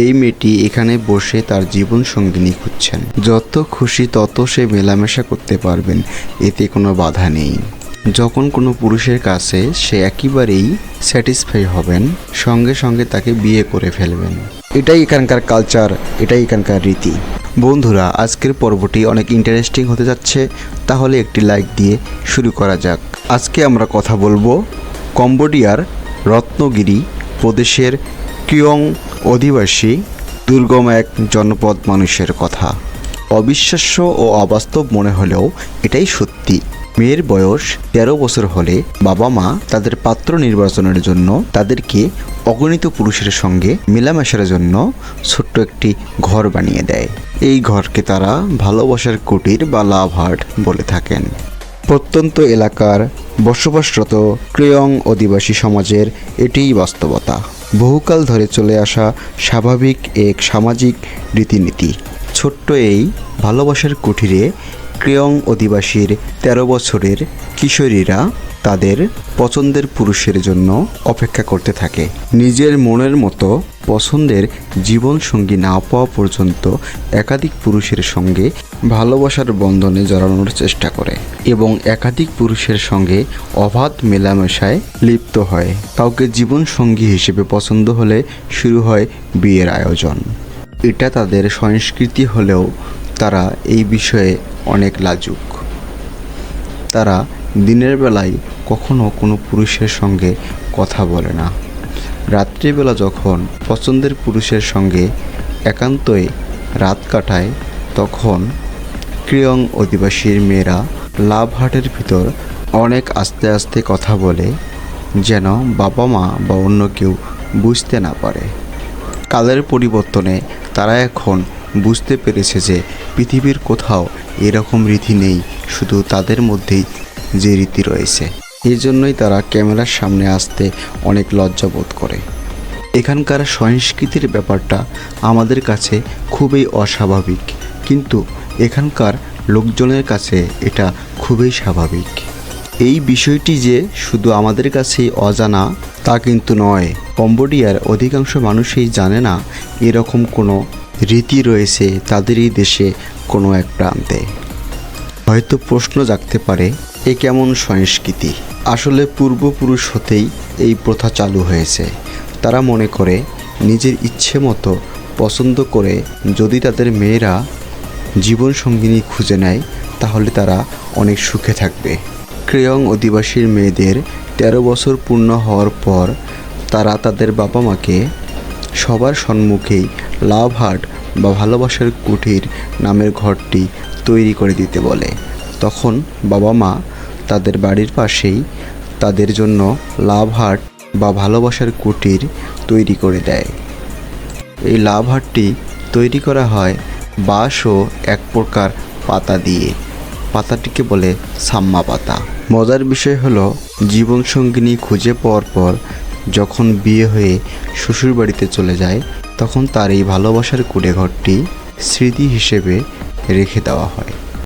এই মেয়েটি এখানে বসে তার জীবন সঙ্গিনী খুঁজছেন। যত খুশি তত সে মেলামেশা করতে পারবেন, এতে কোনো বাধা নেই। যখন কোনো পুরুষের কাছে সে একেবারেই স্যাটিসফাই হবেন, সঙ্গে সঙ্গে তাকে বিয়ে করে ফেলবেন। এটাই এখানকার কালচার এটাই এখানকার রীতি। বন্ধুরা, আজকের পর্বটি অনেক ইন্টারেস্টিং হতে যাচ্ছে, তাহলে একটি লাইক দিয়ে শুরু করা যাক। আজকে আমরা কথা বলব কম্বোডিয়ার রত্নগিরি প্রদেশের কিয়ং অধিবাসী দুর্গম এক জনপদ মানুষের কথা। অবিশ্বাস্য ও অবাস্তব মনে হলেও এটাই সত্যি। মেয়ের বয়স তেরো বছর হলে বাবা মা তাদের পাত্র নির্বাচনের জন্য তাদেরকে অগণিত পুরুষের সঙ্গে মেলামেশার জন্য ছোট্ট একটি ঘর বানিয়ে দেয়। এই ঘরকে তারা ভালোবাসার কুটির বা লাভ হার্ট বলে থাকেন। প্রত্যন্ত এলাকার বসবাসরত ক্রিয়ং অধিবাসী সমাজের এটিই বাস্তবতা। বহুকাল ধরে চলে আসা স্বাভাবিক এক সামাজিক রীতিনীতি। ছোট্ট এই ভালোবাসার কুঠিরে ক্রেয়ং অধিবাসীর ১৩ বছরের কিশোরীরা তাদের পছন্দের পুরুষের জন্য অপেক্ষা করতে থাকে। নিজের মনের মতো পছন্দের জীবনসঙ্গী না পাওয়া পর্যন্ত একাধিক পুরুষের সঙ্গে ভালোবাসার বন্ধনে জড়ানোর চেষ্টা করে এবং একাধিক পুরুষের সঙ্গে অবাধ মেলামেশায় লিপ্ত হয়। কাউকে জীবনসঙ্গী হিসেবে পছন্দ হলে শুরু হয় বিয়ের আয়োজন। এটা তাদের সংস্কৃতি হলেও তারা এই বিষয়ে অনেক লাজুক। তারা দিনের বেলায় কখনো কোনো পুরুষের সঙ্গে কথা বলে না। রাত্রিবেলা যখন পছন্দের পুরুষের সঙ্গে একান্তই রাত কাটায়, তখন ক্রিয়ং অধিবাসীর মেয়েরা লাভ হাটের ভিতর অনেক আস্তে আস্তে কথা বলে, যেন বাবা মা বা অন্য কেউ বুঝতে না পারে। কালের পরিবর্তনে তারা এখন বুঝতে পেরেছে যে পৃথিবীর কোথাও এরকম রীতি নেই, শুধু তাদের মধ্যেই যে রীতি রয়েছে। এই জন্যই তারা ক্যামেরার সামনে আসতে অনেক লজ্জা বোধ করে। এখানকার সংস্কৃতির ব্যাপারটা আমাদের কাছে খুবই অস্বাভাবিক। কিন্তু এখানকার লোকজনের কাছে এটা খুবই স্বাভাবিক। এই বিষয়টি যে শুধু আমাদের কাছেই অজানা, তা কিন্তু নয়। কম্বোডিয়ার অধিকাংশ মানুষই জানে না এরকম কোনো রীতি রয়েছে তাদেরই দেশে কোনো এক প্রান্তে। হয়তো প্রশ্ন জাগতে পারে এ কেমন সংস্কৃতি? আসলে পূর্বপুরুষ হতেই এই প্রথা চালু হয়েছে। তারা মনে করে, নিজের ইচ্ছে মতো পছন্দ করে যদি তাদের মেয়েরা জীবনসঙ্গিনী খুঁজে নেয়, তাহলে তারা অনেক সুখে থাকবে। ক্রেয়ং অধিবাসীর মেয়েদের তেরো বছর পূর্ণ হওয়ার পর তারা তাদের বাবা মাকে সবার সম্মুখেই লাভ হার্ট বা ভালোবাসার কুঠির নামের ঘরটি তৈরি করে দিতে বলে। তখন বাবা মা তাদের বাড়ির পাশেই তাদের জন্য লাভ হার্ট বা ভালোবাসার কুটির তৈরি করে দেয়। এই লাভ হাটটি তৈরি করা হয় বাঁশ ও এক প্রকার পাতা দিয়ে। পাতাটিকে বলে সাম্মা পাতা। মজার বিষয় হলো, জীবনসঙ্গিনী খুঁজে পাওয়ার পর যখন বিয়ে হয়ে শ্বশুর বাড়িতে চলে যায়, তখন তার এই ভালোবাসার কুড়ে ঘরটি স্মৃতি হিসেবে রেখে দেওয়া হয়।